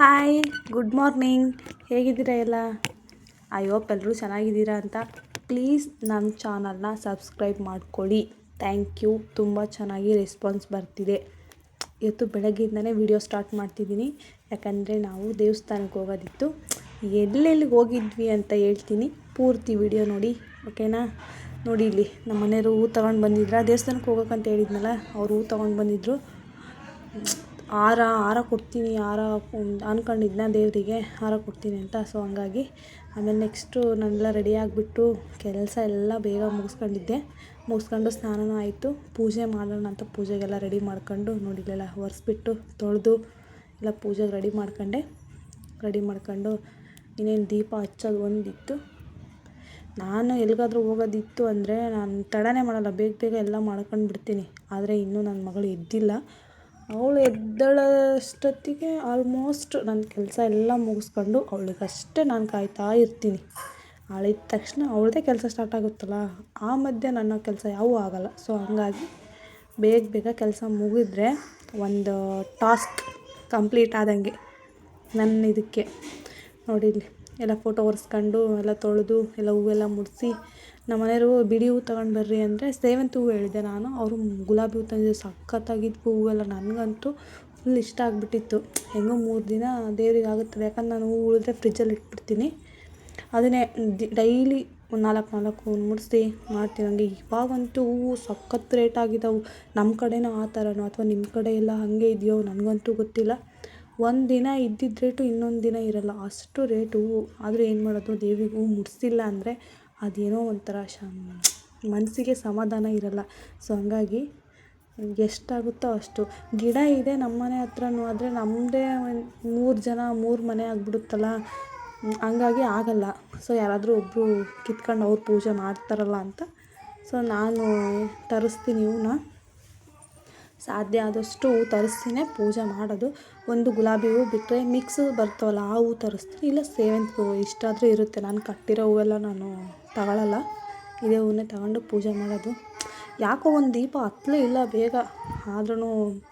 Hi, good morning. ಹೇಗಿದ್ದೀರಾ ಎಲ್ಲ? I ಎಲ್ಲರೂ ಚೆನ್ನಾಗಿದ್ದೀರಾ ಅಂತ. ಪ್ಲೀಸ್ ನಮ್ಮ ಚಾನಲ್ನ ಸಬ್ಸ್ಕ್ರೈಬ್ ಮಾಡ್ಕೊಳ್ಳಿ. Thank you. ತುಂಬ ಚೆನ್ನಾಗಿ ರೆಸ್ಪಾನ್ಸ್ ಬರ್ತಿದೆ. ಇವತ್ತು ಬೆಳಗ್ಗೆಯಿಂದನೇ ವಿಡಿಯೋ ಸ್ಟಾರ್ಟ್ ಮಾಡ್ತಿದ್ದೀನಿ. ಯಾಕಂದರೆ ನಾವು ದೇವಸ್ಥಾನಕ್ಕೆ ಹೋಗೋದಿತ್ತು. ಎಲ್ಲೆಲ್ಲಿಗೆ ಹೋಗಿದ್ವಿ ಅಂತ ಹೇಳ್ತೀನಿ. ಪೂರ್ತಿ ವಿಡಿಯೋ ನೋಡಿ, ಓಕೆನಾ? ನೋಡಿ ಇಲ್ಲಿ, ನಮ್ಮ ಮನೆಯವರು ಹೂ ತೊಗೊಂಡು ಬಂದಿದ್ರ. ದೇವಸ್ಥಾನಕ್ಕೆ ಹೋಗೋಕ್ಕಂತ ಹೇಳಿದ್ನಲ್ಲ, ಅವರು ಹೂ ತಗೊಂಡು ಬಂದಿದ್ದರು ಹಾರ ಹಾರ ಕೊಡ್ತೀನಿ ಹಾರ ಅಂದ್ಕೊಂಡಿದ್ನ ದೇವರಿಗೆ ಹಾರ ಕೊಡ್ತೀನಿ ಅಂತ. ಸೊ ಹಂಗಾಗಿ ಆಮೇಲೆ ನೆಕ್ಸ್ಟು ನಾನೆಲ್ಲ ರೆಡಿ ಆಗಿಬಿಟ್ಟು ಕೆಲಸ ಎಲ್ಲ ಬೇಗ ಮುಗಿಸ್ಕೊಂಡಿದ್ದೆ. ಮುಗಿಸ್ಕೊಂಡು ಸ್ನಾನನೂ ಆಯಿತು. ಪೂಜೆ ಮಾಡೋಣ ಅಂತ ಪೂಜೆಗೆಲ್ಲ ರೆಡಿ ಮಾಡ್ಕೊಂಡು ನೋಡಿಲ್ಲೆಲ್ಲ ಒರೆಸ್ಬಿಟ್ಟು ತೊಳೆದು ಎಲ್ಲ ಪೂಜೆಗೆ ರೆಡಿ ಮಾಡ್ಕೊಂಡೆ. ರೆಡಿ ಮಾಡ್ಕೊಂಡು ಇನ್ನೇನು ದೀಪ ಹಚ್ಚೋದು ಒಂದಿತ್ತು. ನಾನು ಎಲ್ಲಿಗಾದ್ರೂ ಹೋಗೋದಿತ್ತು ಅಂದರೆ ನಾನು ತಡನೇ ಮಾಡಲ್ಲ, ಬೇಗ ಬೇಗ ಎಲ್ಲ ಮಾಡ್ಕೊಂಡು ಬಿಡ್ತೀನಿ ಆದರೆ ಇನ್ನೂ ನನ್ನ ಮಗಳು ಎದ್ದಿಲ್ಲ. ಅವಳು ಎದ್ದೇಳೋಷ್ಟೊತ್ತಿಗೆ ಆಲ್ಮೋಸ್ಟ್ ನನ್ನ ಕೆಲಸ ಎಲ್ಲ ಮುಗಿಸ್ಕೊಂಡು ಅವಳಿಗಷ್ಟೇ ನಾನು ಕಾಯ್ತಾ ಇರ್ತೀನಿ. ಅವಳಿದ್ದ ತಕ್ಷಣ ಅವಳದೇ ಕೆಲಸ ಸ್ಟಾರ್ಟ್ ಆಗುತ್ತಲ್ಲ, ಆ ಮಧ್ಯೆ ನನ್ನ ಕೆಲಸ ಯಾವೂ ಆಗೋಲ್ಲ. ಸೊ ಹಂಗಾಗಿ ಬೇಗ ಬೇಗ ಕೆಲಸ ಮುಗಿದ್ರೆ ಒಂದು ಟಾಸ್ಕ್ ಕಂಪ್ಲೀಟ್ ಆದಂಗೆ ನನ್ನ ಇದಕ್ಕೆ. ನೋಡಿ ಎಲ್ಲ ಫೋಟೋ ಒರೆಸ್ಕೊಂಡು ಎಲ್ಲ ತೊಳೆದು ಎಲ್ಲ ಹೂವೆಲ್ಲ ಮುಡಿಸಿ ನಮ್ಮ ಮನೆಯವರು ಬಿಡಿ ಹೂ ತಗೊಂಡು ಬರ್ರಿ ಅಂದರೆ ಸೇವಂತಿ ಹೂವು ಹೇಳಿದೆ ನಾನು. ಅವರು ಗುಲಾಬಿ ಹೂ ತಂದಿದ್ದು ಸಖತ್ತಾಗಿದ್ವು ಹೂವೆಲ್ಲ ನನಗಂತೂ ಫುಲ್ ಇಷ್ಟ ಆಗಿಬಿಟ್ಟಿತ್ತು. ಹೆಂಗೋ ಮೂರು ದಿನ ದೇವ್ರಿಗೆ ಆಗುತ್ತದೆ. ಯಾಕಂದ್ರೆ ನಾನು ಹೂ ಉಳಿದ್ರೆ ಫ್ರಿಜ್ಜಲ್ಲಿ ಇಟ್ಬಿಡ್ತೀನಿ. ಅದನ್ನೇ ಡೈಲಿ ಒಂದು ನಾಲ್ಕು ನಾಲ್ಕು ಮುಡಿಸಿ ಮಾಡ್ತೀನಿ. ನನಗೆ ಇವಾಗಂತೂ ಹೂವು ಸಖತ್ ರೇಟ್ ಆಗಿದ್ದಾವೆ ನಮ್ಮ ಕಡೆನೂ ಆ ಥರನೋ ಅಥವಾ ನಿಮ್ಮ ಕಡೆ ಎಲ್ಲ ಹಾಗೆ ಇದೆಯೋ ನನಗಂತೂ ಗೊತ್ತಿಲ್ಲ. ಒಂದು ದಿನ ಇದ್ದಿದ್ದ ರೇಟು ಇನ್ನೊಂದು ದಿನ ಇರೋಲ್ಲ. ಅಷ್ಟು ರೇಟು ಹೂವು ಆದರೂ ಏನು ಮಾಡೋದು? ದೇವಿಗೆ ಹೂವು ಮುಡಿಸಿಲ್ಲ ಅಂದರೆ ಅದೇನೋ ಒಂಥರ ಶ, ಮನಸ್ಸಿಗೆ ಸಮಾಧಾನ ಇರಲ್ಲ. ಸೊ ಹಂಗಾಗಿ ಎಷ್ಟಾಗುತ್ತೋ ಅಷ್ಟು. ಗಿಡ ಇದೆ ನಮ್ಮ ಮನೆ ಹತ್ರನೂ, ಆದರೆ ನಮ್ಮದೇ ಒಂದು ಮೂರು ಜನ, ಮೂರು ಮನೆ ಆಗಿಬಿಡುತ್ತಲ್ಲ. ಹಂಗಾಗಿ ಆಗಲ್ಲ. ಸೊ ಯಾರಾದರೂ ಒಬ್ಬರು ಕಿತ್ಕೊಂಡು ಅವ್ರು ಪೂಜೆ ಮಾಡ್ತಾರಲ್ಲ ಅಂತ. ಸೊ ನಾನು ತರಿಸ್ತೀನಿ ಹೂವನ್ನ ಸಾಧ್ಯ ಆದಷ್ಟು ಹೂ ತರಿಸ್ತಿನೇ, ಪೂಜೆ ಮಾಡೋದು. ಒಂದು ಗುಲಾಬಿ ಹೂವು ಬಿಟ್ಟರೆ ಮಿಕ್ಸ್ ಬರ್ತವಲ್ಲ, ಆ ಹೂ ತರಿಸ್ತೀನಿ. ಇಲ್ಲ ಸೇವಂತಿಗೆ ಹೂವು ಇಷ್ಟಾದರೂ ಇರುತ್ತೆ. ನಾನು ಕಟ್ಟಿರೋ ಹೂವೆಲ್ಲ ನಾನು ತಗೊಳ್ಳಲ್ಲ ಇದೇ ಹೂವನ್ನೇ ತಗೊಂಡು ಪೂಜೆ ಮಾಡೋದು. ಯಾಕೋ ಒಂದು ದೀಪ ಹತ್ತಲೇ ಇಲ್ಲ ಬೇಗ. ಆದ್ರೂ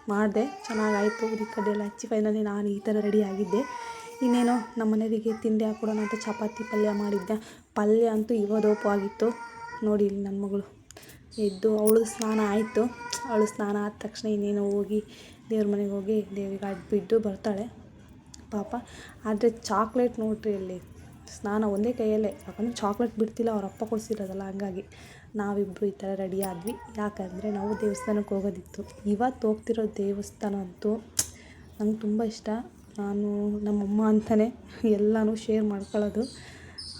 ಮಾಡಿದೆ. ಚೆನ್ನಾಗಾಯಿತು. ಈ ಕಡೆ ಎಲ್ಲ ಹಚ್ಚಿ ಫೈನಲಿ ನಾನು ಈ ಥರ ರೆಡಿ ಆಗಿದ್ದೆ. ಇನ್ನೇನೋ ನಮ್ಮ ಮನೆಯವರಿಗೆ ತಿಂಡಿ ಹಾಕ್ಕೊಡೋಣ ಅಂತ ಚಪಾತಿ ಪಲ್ಯ ಮಾಡಿದ್ದೆ. ಪಲ್ಯ ಅಂತೂ ಇವದೋಪು ಆಗಿತ್ತು ನೋಡಿ ಇಲ್ಲಿ ನನ್ನ ಮಗಳು. ಎದ್ದು ಅವಳು ಸ್ನಾನ ಆಯಿತು. ಅವಳು ಸ್ನಾನ ಆದ ತಕ್ಷಣ ಇನ್ನೇನು ಹೋಗಿ ದೇವ್ರ ಮನೆಗೆ ಹೋಗಿ ದೇವಿಗೆ ಅಡ್ಡ ಬಿದ್ದು ಬರ್ತಾಳೆ. ಪಾಪ. ಆದರೆ ಚಾಕ್ಲೇಟ್ ನೋಡ್ರಿ ಅಲ್ಲಿ. ಸ್ನಾನ ಒಂದೇ ಕೈಯಲ್ಲೇ. ಯಾಕಂದರೆ ಚಾಕ್ಲೇಟ್ ಬಿಡ್ತಿಲ್ಲ, ಅವ್ರ ಅಪ್ಪ ಕೊಡಿಸಿರೋದಲ್ಲ ಹಂಗಾಗಿ. ನಾವಿಬ್ಬರು ಈ ಥರ ರೆಡಿ ಆದ್ವಿ. ಯಾಕಂದರೆ ನಾವು ದೇವಸ್ಥಾನಕ್ಕೆ ಹೋಗೋದಿತ್ತು. ಇವತ್ತು ಹೋಗ್ತಿರೋ ದೇವಸ್ಥಾನ ಅಂತೂ ನಂಗೆ ತುಂಬ ಇಷ್ಟ. ನಾನು ನಮ್ಮಮ್ಮ ಅಂತಲೇ ಎಲ್ಲನೂ ಶೇರ್ ಮಾಡ್ಕೊಳ್ಳೋದು.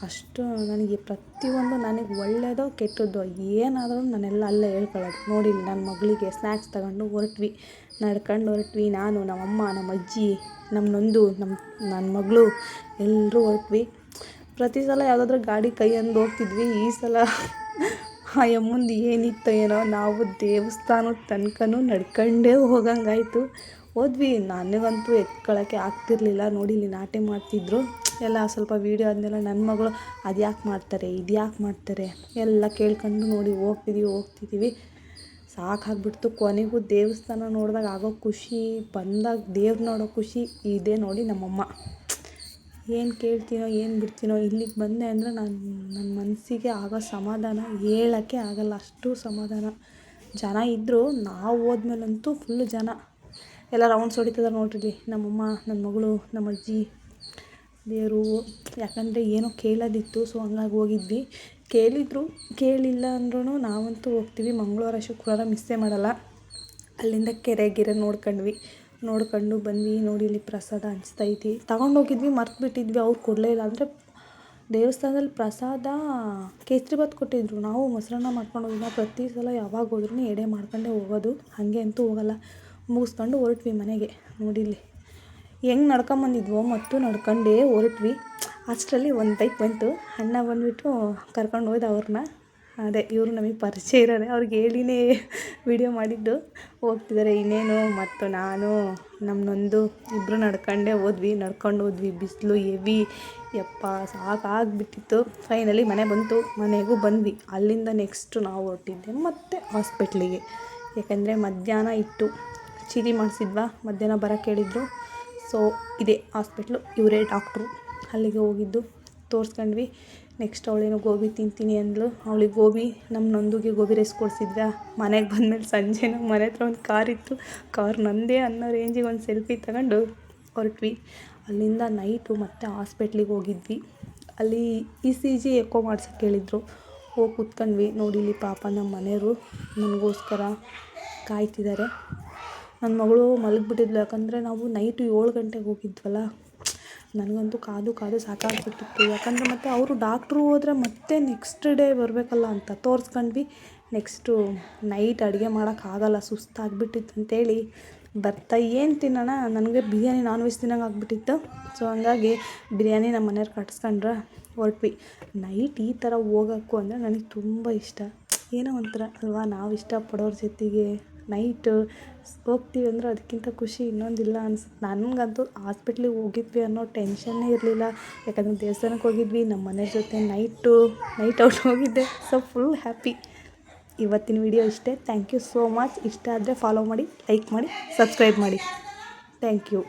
ಅಷ್ಟು ನನಗೆ ಪ್ರತಿಯೊಂದು ನನಗೆ ಒಳ್ಳೆಯದೋ ಕೆಟ್ಟದ್ದೋ ಏನಾದರೂ ನಾನೆಲ್ಲ ಅಲ್ಲೇ ಹೇಳ್ಕೊಳ್ಳೋದು. ನೋಡಿ ನನ್ನ ಮಗಳಿಗೆ ಸ್ನ್ಯಾಕ್ಸ್ ತಗೊಂಡು ಹೊರಟ್ವಿ. ನಡ್ಕೊಂಡು ಹೊರಟ್ವಿ. ನಾನು, ನಮ್ಮಮ್ಮ ನಮ್ಮ ಅಜ್ಜಿ ನಮ್ಮ ನೊಂದು ನಮ್ಮ ನನ್ನ ಮಗಳು ಎಲ್ಲರೂ ಹೊರಟ್ವಿ. ಪ್ರತಿ ಸಲ ಯಾವುದಾದ್ರೂ ಗಾಡಿ ಕೈ ಅಂದು ಹೋಗ್ತಿದ್ವಿ. ಈ ಸಲ ಆ ಯಮ್ಮಂದು ಏನಿತ್ತೋ ಏನೋ, ನಾವು ದೇವಸ್ಥಾನದ ತನಕನೂ ನಡ್ಕೊಂಡೇ ಹೋಗಂಗಾಯಿತು. ಹೋದ್ವಿ. ನನಗಂತೂ ಎತ್ಕೊಳ್ಳೋಕ್ಕೆ ಆಗ್ತಿರ್ಲಿಲ್ಲ. ನೋಡಿ ಇಲ್ಲಿ ನಾಟಿ ಮಾಡ್ತಿದ್ರು. ಎಲ್ಲ ಸ್ವಲ್ಪ ವೀಡಿಯೋ ಆದಮೇಲೆ ನನ್ನ ಮಗಳು, ಅದು ಯಾಕೆ ಮಾಡ್ತಾರೆ? ಇದು ಯಾಕೆ ಮಾಡ್ತಾರೆ? ಎಲ್ಲ ಕೇಳ್ಕೊಂಡು ನೋಡಿ ಹೋಗ್ತಿದ್ದೀವಿ ಹೋಗ್ತಿದ್ದೀವಿ ಸಾಕಾಗ್ಬಿಡ್ತು. ಕೊನೆಗೂ ದೇವಸ್ಥಾನ ನೋಡಿದಾಗ ಆಗೋ ಖುಷಿ, ಬಂದಾಗ ದೇವ್ರು ನೋಡೋ ಖುಷಿ, ಇದೆ ನೋಡಿ ನಮ್ಮಮ್ಮ. ಏನು ಕೇಳ್ತೀನೋ, ಏನು ಬಿಡ್ತೀನೋ, ಇಲ್ಲಿಗೆ ಬಂದೆ ಅಂದರೆ ನಾನು ನನ್ನ ಮನಸ್ಸಿಗೆ ಆಗೋ ಸಮಾಧಾನ ಹೇಳೋಕ್ಕೆ ಆಗಲ್ಲ. ಅಷ್ಟು ಸಮಾಧಾನ. ಜನ ಇದ್ದರೂ ನಾವು ಹೋದ್ಮೇಲಂತೂ ಫುಲ್ಲು ಜನ. ಎಲ್ಲ ರೌಂಡ್ಸ್ ಹೊಡಿತದ ನೋಡಿರಿ ನಮ್ಮಮ್ಮ ನನ್ನ ಮಗಳು ನಮ್ಮ ಅಜ್ಜಿ ದೇವರು ಯಾಕಂದರೆ ಏನೋ ಕೇಳೋದಿತ್ತು ಸೊ ಹಂಗಾಗಿ ಹೋಗಿದ್ವಿ. ಕೇಳಿದರು, ಕೇಳಿಲ್ಲ ಅಂದ್ರೂ ನಾವಂತೂ ಹೋಗ್ತೀವಿ. ಮಂಗಳವಾರ, ಶುಕ್ರವಾರ ಮಿಸ್ಸೇ ಮಾಡೋಲ್ಲ. ಅಲ್ಲಿಂದ ಕೆರೆ, ಗಿರೆ ನೋಡ್ಕೊಂಡ್ವಿ. ನೋಡ್ಕೊಂಡು ಬಂದ್ವಿ. ನೋಡಿ, ಇಲ್ಲಿ ಪ್ರಸಾದ ಹಂಚ್ತೈತಿ ತಗೊಂಡೋಗಿದ್ವಿ ಮರ್ತು ಬಿಟ್ಟಿದ್ವಿ ಅವ್ರು ಕೊಡಲೇ ಇಲ್ಲ. ಅಂದರೆ ದೇವಸ್ಥಾನದಲ್ಲಿ ಪ್ರಸಾದ ಕೇಸರಿಬಾತ್ ಕೊಟ್ಟಿದ್ರು. ನಾವು ಮೊಸರನ್ನ ಮಾಡ್ಕೊಂಡು ಹೋಗಿದ್ವಿ. ಪ್ರತಿ ಸಲ ಯಾವಾಗ ಹೋದ್ರೂ ಎಡೆ ಮಾಡ್ಕೊಂಡೇ ಹೋಗೋದು. ಹಾಗೆ ಅಂತೂ ಹೋಗಲ್ಲ. ಮುಗಿಸ್ಕೊಂಡು ಹೊರಟ್ವಿ ಮನೆಗೆ. ನೋಡಿ, ಇಲ್ಲಿ ಹೆಂಗೆ ನಡ್ಕೊಂಬಂದಿದ್ವೋ ಮತ್ತು ನಡ್ಕೊಂಡೇ ಹೊರಟ್ವಿ. ಅಷ್ಟರಲ್ಲಿ ಒಂದು ಟೈಪ್ ಬಂತು. ಅಣ್ಣ ಬಂದುಬಿಟ್ಟು ಕರ್ಕೊಂಡು ಹೋದ ಅವ್ರನ್ನ ಅದೇ ಇವರು ನಮಗೆ ಪರಿಚಯ ಇರೋರೆ. ಅವ್ರಿಗೆ ಹೇಳಿನೇ ವಿಡಿಯೋ ಮಾಡಿದ್ದು. ಹೋಗ್ತಿದ್ದಾರೆ ಇನ್ನೇನು ಮತ್ತು ನಾನು ನಮ್ಮನ್ನೊಂದು ಇಬ್ಬರು ನಡ್ಕೊಂಡೇ ಹೋದ್ವಿ. ನಡ್ಕೊಂಡು ಹೋದ್ವಿ. ಬಿಸಿಲು ಎವಿ ಯಪ್ಪ ಸಾಕಾಗ್ಬಿಟ್ಟಿತ್ತು ಫೈನಲಿ ಮನೆ ಬಂತು. ಮನೆಗೂ ಬಂದ್ವಿ. ಅಲ್ಲಿಂದ ನೆಕ್ಸ್ಟು ನಾವು ಹೊರಟಿದ್ದೆ ಮತ್ತು ಹಾಸ್ಪಿಟ್ಲಿಗೆ ಯಾಕೆಂದರೆ ಮಧ್ಯಾಹ್ನ ಇಟ್ಟು ಚೀಟಿ ಮಾಡಿಸಿದ್ವಾ? ಮಧ್ಯಾಹ್ನ ಬರೋಕ್ಕೆ ಹೇಳಿದ್ರು. ಸೊ, ಇದೆ ಹಾಸ್ಪಿಟ್ಲು. ಇವರೇ ಡಾಕ್ಟ್ರು. ಅಲ್ಲಿಗೆ ಹೋಗಿದ್ದು. ತೋರಿಸ್ಕೊಂಡ್ವಿ. ನೆಕ್ಸ್ಟ್ ಅವಳೇನೋ ಗೋಬಿ ತಿಂತೀನಿ ಅಂದಳು ಅವಳಿಗೆ ಗೋಬಿ, ನಮ್ಮ ನಂದುಗೆ ಗೋಬಿ ರೈಸ್ ಕೊಡಿಸಿದ್ವಾ ಮನೆಗೆ ಬಂದಮೇಲೆ ಸಂಜೆ ನಮ್ಮ ಮನೆ ಹತ್ರ ಒಂದು ಕಾರ್ ಇತ್ತು. ಕಾರ್ ನಂದೇ ಅನ್ನೋ ರೇಂಜಿಗೆ ಒಂದು ಸೆಲ್ಫಿ ತಗೊಂಡು ಹೊರಟ್ವಿ. ಅಲ್ಲಿಂದ ನೈಟು ಮತ್ತೆ ಹಾಸ್ಪಿಟ್ಲಿಗೆ ಹೋಗಿದ್ವಿ. ಅಲ್ಲಿ ಇ ಸಿ ಜಿ ಎಕೋ ಮಾಡ್ಸೋಕ್ಕೆ ಹೇಳಿದರು ಹೋಗಿ ಕೂತ್ಕೊಂಡ್ವಿ. ನೋಡಿ ಇಲ್ಲಿ ಪಾಪ ನಮ್ಮ ಮನೆಯವರು. ನನಗೋಸ್ಕರ ಕಾಯ್ತಿದ್ದಾರೆ. ನನ್ನ ಮಗಳು ಮಲಗಿಬಿಟ್ಟಿದ್ಲು. ಯಾಕಂದರೆ ನಾವು ನೈಟು ಏಳು ಗಂಟೆಗೆ ಹೋಗಿದ್ವಲ್ಲ, ನನಗಂತೂ ಕಾದು ಕಾದು ಸಾಕಾಗ್ಬಿಟ್ಟಿತ್ತು. ಯಾಕಂದರೆ ಮತ್ತು ಅವರು ಡಾಕ್ಟ್ರು ಹೋದರೆ ಮತ್ತೆ ನೆಕ್ಸ್ಟ್ ಡೇ ಬರಬೇಕಲ್ಲ ಅಂತ ತೋರಿಸ್ಕೊಂಡ್ವಿ. ನೆಕ್ಸ್ಟು ನೈಟ್ ಅಡುಗೆ ಮಾಡೋಕ್ಕಾಗಲ್ಲ ಸುಸ್ತಾಗ್ಬಿಟ್ಟಿತ್ತು ಅಂತೇಳಿ ಬರ್ತಾ ಏನು ತಿನ್ನೋಣ? ನನಗೆ ಬಿರಿಯಾನಿ ನಾನ್ ವೆಜ್ ತಿನ್ನೋಂಗೆ ಆಗಿಬಿಟ್ಟಿತ್ತು. ಸೊ ಹಂಗಾಗಿ ಬಿರಿಯಾನಿ ನಮ್ಮ ಮನೆಯವ್ರು ಕಟ್ಸ್ಕೊಂಡ್ರೆ ಹೊರಟ್ವಿ. ನೈಟ್ ಈ ಥರ ಹೋಗೋಕ್ಕು ಅಂದರೆ ನನಗೆ ತುಂಬ ಇಷ್ಟ. ಏನೋ ಒಂಥರ ಅಲ್ವಾ ನಾವು ಇಷ್ಟಪಡೋರ ಜೊತೆಗೆ. ನೈಟು ಹೋಗ್ತೀವಿ ಅಂದ್ರೆ ಅದಕ್ಕಿಂತ ಖುಷಿ ಇನ್ನೊಂದಿಲ್ಲ ಅನ್ಸುತ್ತೆ. ನನಗಂತೂ ಹಾಸ್ಪಿಟ್ಲಿಗೆ ಹೋಗಿದ್ವಿ ಅನ್ನೋ ಟೆನ್ಷನ್ನೇ ಇರಲಿಲ್ಲ. ಯಾಕಂದರೆ ದೇವಸ್ಥಾನಕ್ಕೆ ಹೋಗಿದ್ವಿ, ನಮ್ಮ ಮನೆ ಜೊತೆ ನೈಟು, ನೈಟ್ ಔಟ್ ಹೋಗಿದ್ದೆ. ಸೊ ಫುಲ್ ಹ್ಯಾಪಿ ಇವತ್ತಿನ ವಿಡಿಯೋ ಇಷ್ಟೇ. ಥ್ಯಾಂಕ್ ಯು ಸೋ ಮಚ್ ಇಷ್ಟ ಆದರೆ ಫಾಲೋ ಮಾಡಿ ಲೈಕ್ ಮಾಡಿ ಸಬ್ಸ್ಕ್ರೈಬ್ ಮಾಡಿ. Thank you